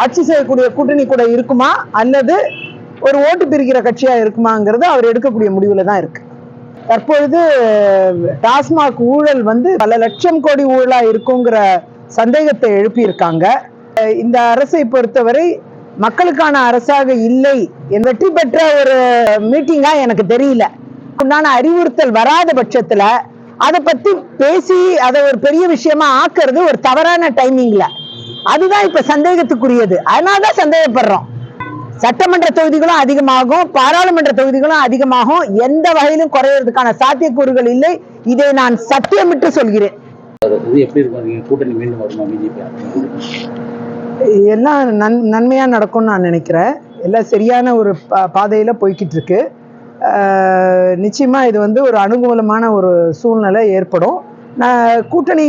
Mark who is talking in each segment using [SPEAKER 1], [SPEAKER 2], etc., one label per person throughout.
[SPEAKER 1] ஆட்சி செய்யக்கூடிய கூட்டணி கூட இருக்குமா? அல்லது ஒரு ஓட்டு பிரிக்கிற கட்சியா இருக்குமாங்கிறது அவர் எடுக்கக்கூடிய முடிவுல தான் இருக்கு. தற்பொழுது டாஸ்மாக் ஊழல் வந்து பல லட்சம் கோடி ஊழலா இருக்குங்கிற சந்தேகத்தை எழுப்பியிருக்காங்க. இந்த அரசை பொறுத்தவரை மக்களுக்கான அரசாக இல்லை வெற்றி பெற்ற ஒரு மீட்டிங்கா எனக்கு தெரியல. உண்டான அறிவுறுத்தல் வராத பட்சத்துல அதை பத்தி பேசி அதை ஒரு பெரிய விஷயமா ஆக்குறது ஒரு தவறான டைமிங்ல அதுதான் இப்ப சந்தேகத்துக்குரியது. அதனாலதான் சந்தேகப்படுறோம். சட்டமன்ற தொகுதிகளும் அதிகமாகும் பாராளுமன்ற தொகுதிகளும் அதிகமாகும். எந்த வகையிலும் குறையறதுக்கான சாத்தியக்கூறுகள் இல்லை. இதை நான் சத்தியமிட்டு சொல்கிறேன். எல்லாம் நன் நன்மையா நடக்கும்னு நான் நினைக்கிறேன். எல்லாம் சரியான ஒரு பா பாதையில போய்கிட்டு இருக்கு. ஆஹ் நிச்சயமா இது வந்து ஒரு அனுகூலமான ஒரு சூழ்நிலை ஏற்படும். கூட்டணி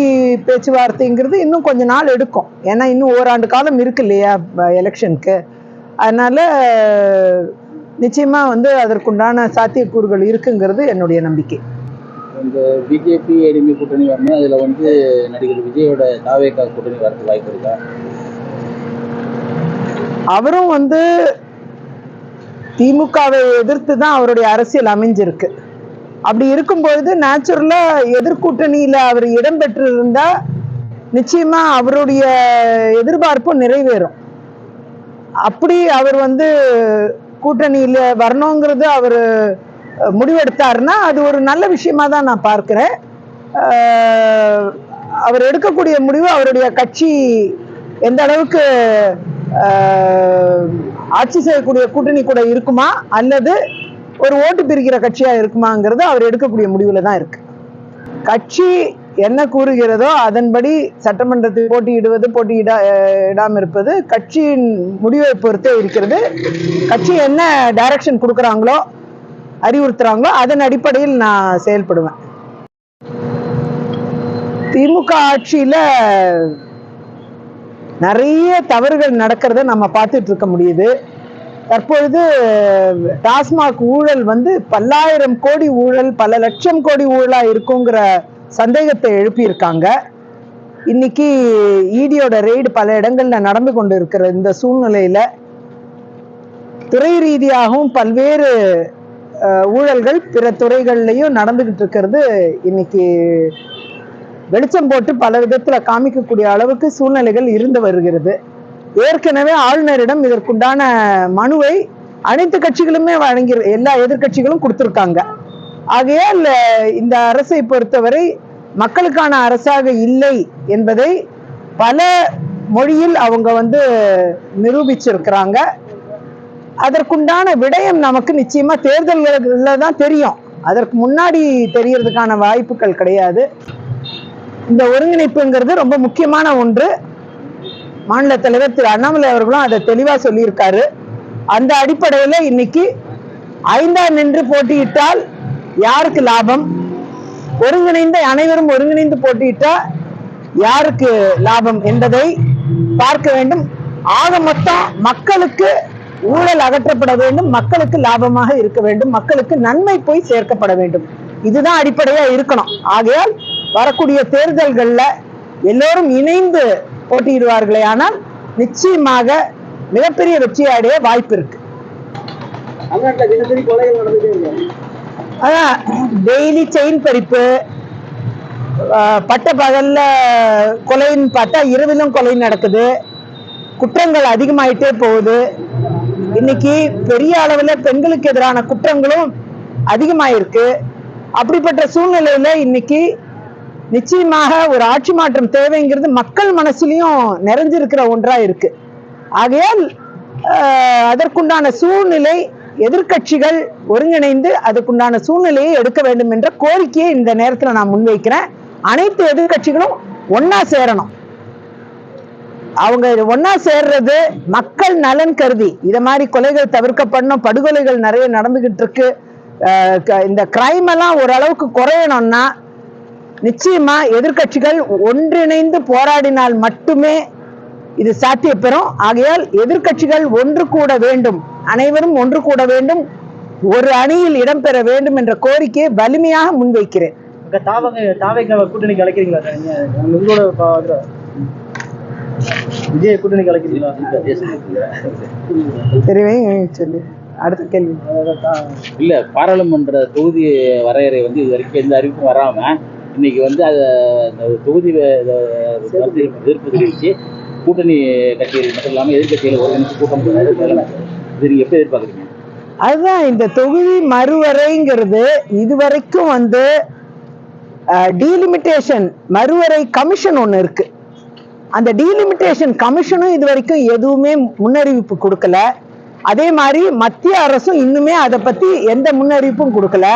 [SPEAKER 1] பேச்சுவார்த்தைங்கிறது இன்னும் கொஞ்ச நாள் எடுக்கும். ஏன்னா இன்னும் ஓராண்டு காலம் இருக்கு இல்லையா எலெக்ஷனுக்கு. அதனால நிச்சயமா வந்து அதற்குண்டான சாத்தியக்கூறுகள் இருக்குங்கிறது என்னுடைய நம்பிக்கை.
[SPEAKER 2] இந்த பிஜேபி ஏடிஎம்கே கூட்டணி வரணும். அதுல வந்து நடிகர் விஜயோட தாவேக்கா கூட்டணி வரதுக்கு வாய்ப்பு இருக்கா?
[SPEAKER 1] அவரும் வந்து திமுகவை எதிர்த்து தான் அவருடைய அரசியல் அமைஞ்சிருக்கு. அப்படி இருக்கும்பொழுது நேச்சுரலா எதிர்கூட்டணியில அவர் இடம்பெற்று இருந்தா நிச்சயமா அவருடைய எதிர்பார்ப்பும் நிறைவேறும். அப்படி அவர் வந்து கூட்டணியில வரணுங்கிறது அவர் முடிவெடுத்தாருன்னா அது ஒரு நல்ல விஷயமா தான் நான் பார்க்கிறேன். அவர் எடுக்கக்கூடிய முடிவு அவருடைய கட்சி எந்த அளவுக்கு ஆட்சி செய்யக்கூடிய கூட்டணி கூட இருக்குமா? அல்லது ஒரு ஓட்டு பிரிக்கிற கட்சியா இருக்குமாங்கிறது அவர் எடுக்கக்கூடிய முடிவுல தான் இருக்கு. கட்சி என்ன கூறுகிறதோ அதன்படி சட்டமன்றத்தில் போட்டியிடுவது போட்டியிடா இடாம இருப்பது கட்சியின் முடிவை பொறுத்தே இருக்கிறது. கட்சி என்ன டைரக்ஷன் கொடுக்குறாங்களோ அறிவுறுத்துறாங்களோ அதன் அடிப்படையில் நான் செயல்படுவேன். திமுக ஆட்சியில நிறைய தவறுகள் நடக்கிறத நம்ம பார்த்துட்டு இருக்க முடியுது. தற்பொழுது டாஸ்மாக் ஊழல் வந்து பல்லாயிரம் கோடி ஊழல் பல லட்சம் கோடி ஊழலாக இருக்குங்கிற சந்தேகத்தை எழுப்பியிருக்காங்க. இன்னைக்கு இடியோட ரெய்டு பல இடங்களில் நடந்து கொண்டு இருக்கிற இந்த சூழ்நிலையில் துறை ரீதியாகவும் பல்வேறு ஊழல்கள் பிற துறைகள்லையும் நடந்துகிட்டு இருக்கிறது இன்னைக்கு வெளிச்சம் போட்டு பல விதத்தில் காமிக்கக்கூடிய அளவுக்கு சூழ்நிலைகள் இருந்து வருகிறது. ஏற்கனவே ஆளுநரிடம் இதற்குண்டான மனுவை அனைத்து கட்சிகளுமே வழங்கி எல்லா எதிர்க்கட்சிகளும் கொடுத்துருக்காங்க. ஆகையால் இந்த அரசை பொறுத்தவரை மக்களுக்கான அரசாக இல்லை என்பதை பல மொழியில் அவங்க வந்து நிரூபிச்சிருக்கிறாங்க. அதற்குண்டான விடயம் நமக்கு நிச்சயமா தேர்தல்களில் தான் தெரியும். அதற்கு முன்னாடி தெரியறதுக்கான வாய்ப்புகள் கிடையாது. இந்த ஒருங்கிணைப்புங்கிறது ரொம்ப முக்கியமான ஒன்று. மாநில தலைவர் திரு அண்ணாமலை அவர்களும் அதை தெளிவா சொல்லியிருக்காரு. அந்த அடிப்படையில இன்னைக்கு ஐந்தாம் நின்று போட்டியிட்டால் யாருக்கு லாபம்? ஒருங்கிணைந்த அனைவரும் ஒருங்கிணைந்து போட்டியிட்டா யாருக்கு லாபம் என்பதை பார்க்க வேண்டும். ஆக மொத்தம் மக்களுக்கு ஊழல் அகற்றப்பட வேண்டும் மக்களுக்கு லாபமாக இருக்க வேண்டும் மக்களுக்கு நன்மை போய் சேர்க்கப்பட வேண்டும். இதுதான் அடிப்படையா இருக்கணும். ஆகையால் வரக்கூடிய தேர்தல்கள்ல எல்லோரும் இணைந்து போட்டியிடுவார்களே ஆனால் நிச்சயமாக மிகப்பெரிய வெற்றி அடைய வாய்ப்பு இருக்கு. அதான் டெய்லி செயின் பறிப்பு பட்ட பகல்ல கொலைன்னு பார்த்தா இரவிலும் கொலை நடக்குது. குற்றங்கள் அதிகமாயிட்டே போகுது. இன்னைக்கு பெரிய அளவுல பெண்களுக்கு எதிரான குற்றங்களும் அதிகமாயிருக்கு. அப்படிப்பட்ட சூழ்நிலையில இன்னைக்கு நிச்சயமாக ஒரு ஆட்சி மாற்றம் தேவைங்கிறது மக்கள் மனசுலையும் நிறைஞ்சிருக்கிற ஒன்றா இருக்கு. ஆகையால் அதற்குண்டான சூழ்நிலை எதிர்க்கட்சிகள் ஒருங்கிணைந்து அதுக்குண்டான சூழ்நிலையை எடுக்க வேண்டும் என்ற கோரிக்கையை இந்த நேரத்தில் நான் முன்வைக்கிறேன். அனைத்து எதிர்க்கட்சிகளும் ஒன்னா சேரணும். அவங்க ஒன்னா சேர்றது மக்கள் நலன் கருதி. இத மாதிரி கொலைகள் தவிர்க்கப்படணும் படுகொலைகள் நிறைய நடந்துகிட்டு இருக்கு. க- இந்த கிரைம் எல்லாம் ஓரளவுக்கு குறையணும்னா நிச்சயமா எதிர்க்கட்சிகள் ஒன்றிணைந்து போராடினால் மட்டுமே இது சாத்தியப்பெறும். ஆகையால் எதிர்க்கட்சிகள் ஒன்று கூட வேண்டும் அனைவரும் ஒன்று கூட வேண்டும் ஒரு அணியில் இடம்பெற வேண்டும் என்ற கோரிக்கையை வலிமையாக முன்வைக்கிறேன்.
[SPEAKER 3] தாவக தாவைக்கு கூட்டணி கலைக்கிறீங்களா சார் நீங்க உங்களோட பா- இதுல
[SPEAKER 2] விஜய் கூட்டணி கலைக்கிறீங்களா
[SPEAKER 1] தெரியவே சொல்லு. அடுத்த கேள்வி.
[SPEAKER 2] இல்ல பாராளுமன்ற தொகுதி வரையறை வந்து இது வரைக்கும் எந்த அறிவிப்பும் வராம இன்னைக்கு வந்து அதை தொகுதி எதிர்ப்பு தெரிவித்து கூட்டணி கட்சிகள் மட்டும் இல்லாம எதிர்கட்சிகள் ஒருங்கிணைச்சு கூட்டம் இது எதிர்பார்க்குறீங்க?
[SPEAKER 1] அதுதான் இந்த தொகுதி மறுவரைங்கிறது இதுவரைக்கும் வந்து டீலிமிட்டேஷன் மறுவரை கமிஷன் ஒன்று இருக்கு. அந்த டீலிமிட்டேஷன் கமிஷனும் இது வரைக்கும் எதுவுமே முன்னறிவிப்பு கொடுக்கல. அதே மாதிரி மத்திய அரசும் இன்னுமே அதை பத்தி எந்த முன்னறிவிப்பும் கொடுக்கல.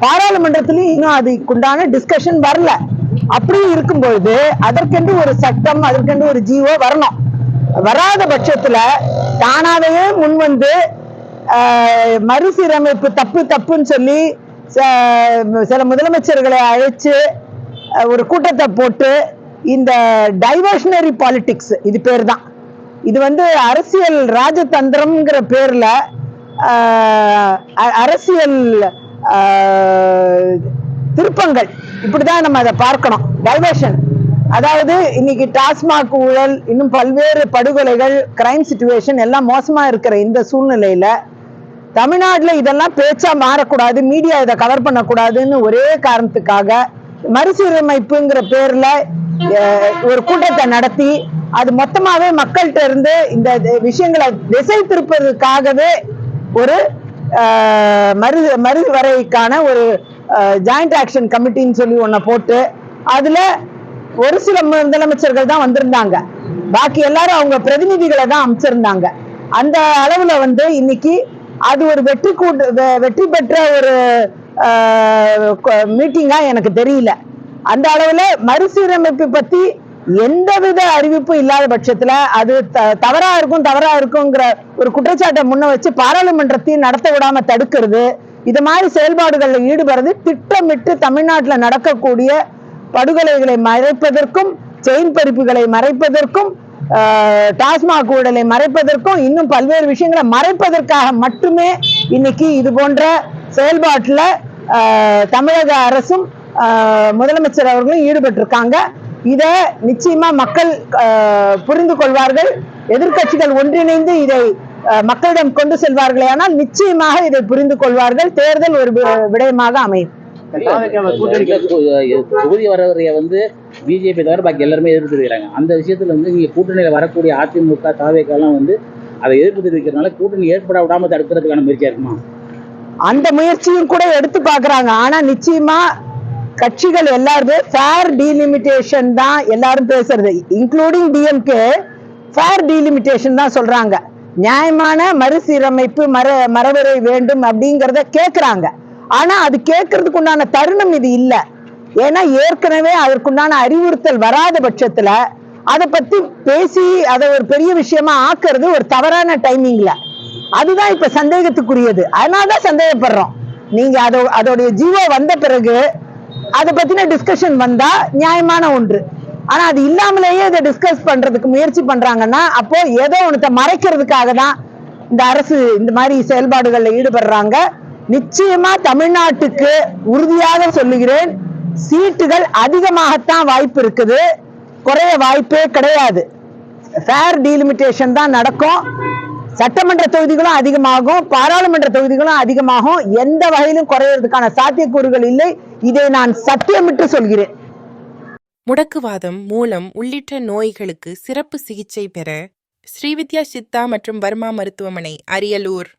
[SPEAKER 1] பாராளுமன்றத்திலையும் இன்னும் அதுக்குண்டான டிஸ்கஷன் வரல. அப்படி இருக்கும்பொழுது அதற்கென்று ஒரு சட்டம் அதற்கென்று ஒரு ஜீவோ வரணும். வராத பட்சத்துல தானாகவே முன் வந்து மறுசீரமைப்பு தப்பு தப்புன்னு சொல்லி ச- சில முதலமைச்சர்களை அழைச்சு ஒரு கூட்டத்தை போட்டு இந்த டைவர்ஷனரி பாலிடிக்ஸ் இது பேர் தான் இது வந்து அரசியல் ராஜதந்திரம்ங்கிற பேர்ல அ- அரசியல் திருப்பங்கள். இப்படிதான் நம்ம அதை பார்க்கணும். டைவர்ஷன் அதாவது இன்னைக்கு டாஸ்மாக் ஊழல் இன்னும் பல்வேறு படுகொலைகள் கிரைம் சுச்சுவேஷன் எல்லாம் மோசமா இருக்கிற இந்த சூழ்நிலையில தமிழ்நாட்டில் இதெல்லாம் பேச்சா மாறக்கூடாது மீடியா இதை கவர் பண்ணக்கூடாதுன்னு ஒரே காரணத்துக்காக மறுசீரமைப்புங்கிற பேர்ல ஒரு கூட்டத்தை நடத்தி அது மொத்தமாவே மக்கள்கிட்ட இருந்து இந்த விஷயங்களை திசை திருப்பதற்காகவே ஒரு அஹ், மறு வரைக்கான ஒரு ஜாயிண்ட் ஆக்ஷன் கமிட்டின்னு சொல்லி ஒன்றை போட்டு அதுல ஒரு சில முதலமைச்சர்கள் தான் வந்திருந்தாங்க. பாக்கி எல்லாரும் அவங்க பிரதிநிதிகளை தான் அமைச்சிருந்தாங்க. அந்த அளவுல வந்து இன்னைக்கு அது ஒரு வெற்றி கூட்டு வெற்றி பெற்ற ஒரு மீட்டிங்காக எனக்கு தெரியல. அந்த அளவில் மறுசீரமைப்பு பற்றி எந்தவித அறிவிப்பும் இல்லாத பட்சத்தில் அது த- தவறாக இருக்கும் தவறாக இருக்குங்கிற ஒரு குற்றச்சாட்டை முன்ன வச்சு பாராளுமன்றத்தையும் நடத்த விடாம தடுக்கிறது இது மாதிரி செயல்பாடுகளில் ஈடுபடுறது திட்டமிட்டு தமிழ்நாட்டில் நடக்கக்கூடிய படுகொலைகளை மறைப்பதற்கும் செயின் பறிப்புகளை மறைப்பதற்கும் டாஸ்மாக் ஊழலை மறைப்பதற்கும் இன்னும் பல்வேறு விஷயங்களை மறைப்பதற்காக மட்டுமே இன்னைக்கு இது போன்ற செயல்பாட்டில் தமிழக அரசும் முதலமைச்சர் அவர்களும் ஈடுபட்டிருக்காங்க. இத நிச்சயமா மக்கள் புரிந்து கொள்வார்கள். எதிர்கட்சிகள் ஒன்றிணைந்து இதை மக்களிடம் கொண்டு செல்வார்களே ஆனால் நிச்சயமாக இதை புரிந்து கொள்வார்கள். தேர்தல் ஒரு வி- விடயமாக அமையும்.
[SPEAKER 2] தொகுதி வரவரைய வந்து பிஜேபி தவிர பாக்கி எல்லாருமே எதிர்ப்பு தெரிவிக்கிறாங்க. அந்த விஷயத்துல வந்து நீங்க கூட்டணியில வரக்கூடிய அதிமுக தாவேக்கெல்லாம் வந்து அதை எதிர்ப்பு தெரிவிக்கிறதுனால கூட்டணி ஏற்பட விடாம தடுக்கிறதுக்கான முயற்சியா இருக்குமா?
[SPEAKER 1] அந்த முயற்சியும் கூட எடுத்து பாக்குறாங்க ஆனா நிச்சயமா கட்சிகள் எல்லாருமே ஃபேர் டீலிமிட்டேஷன் தான் எல்லாரும் பேசுறது. இன்க்ளூடிங் டிஎம்கே ஃபேர் டீலிமிட்டேஷன் தான் சொல்றாங்க. நியாயமான மறுசீரமைப்பு மர மரவரை வேண்டும் அப்படிங்கிறத கேட்குறாங்க ஆனா அது கேட்கறதுக்கு உண்டான தருணம் இது இல்லை. ஏன்னா ஏற்கனவே அதற்குண்டான அறிவுறுத்தல் வராத பட்சத்துல அதை பத்தி பேசி அதை ஒரு பெரிய விஷயமா ஆக்குறது ஒரு தவறான டைமிங்ல அதுதான் இப்ப சந்தேகத்துக்குரியது. அதனாலதான் சந்தேகப்படுறோம். நீங்க அதோ அதோடைய ஜீவோ வந்த பிறகு அதை பத்தின டிஸ்கஷன் வந்தா நியாயமான ஒன்று. ஆனா அது இல்லாமலேயே இதை டிஸ்கஸ் பண்றதுக்கு முயற்சி பண்றாங்கன்னா அப்போ ஏதோ ஒன்றத்தை மறைக்கிறதுக்காக தான் இந்த அரசு இந்த மாதிரி செயல்பாடுகள்ல ஈடுபடுறாங்க. நிச்சயமா தமிழ்நாட்டுக்கு உறுதியாக சொல்லுகிறேன் சீட்டுகள் அதிகமாகத்தான் வாய்ப்பு இருக்குது. குறைய வாய்ப்பே கிடையாது. ஃபேர் டீலிமிட்டேஷன் தான் நடக்கும். சட்டமன்ற தொகுதிகளும் அதிகமாகும் பாராளுமன்ற தொகுதிகளும் அதிகமாகும். எந்த வகையிலும் குறையறதுக்கான சாத்தியக்கூறுகள் இல்லை. இதை நான் சத்தியமிட்டு சொல்கிறேன்.
[SPEAKER 3] முடக்குவாதம் மூலம் உள்ளிட்ட நோய்களுக்கு சிறப்பு சிகிச்சை பெற ஸ்ரீவித்யா சித்தா மற்றும் வர்மா மருத்துவமனை அரியலூர்.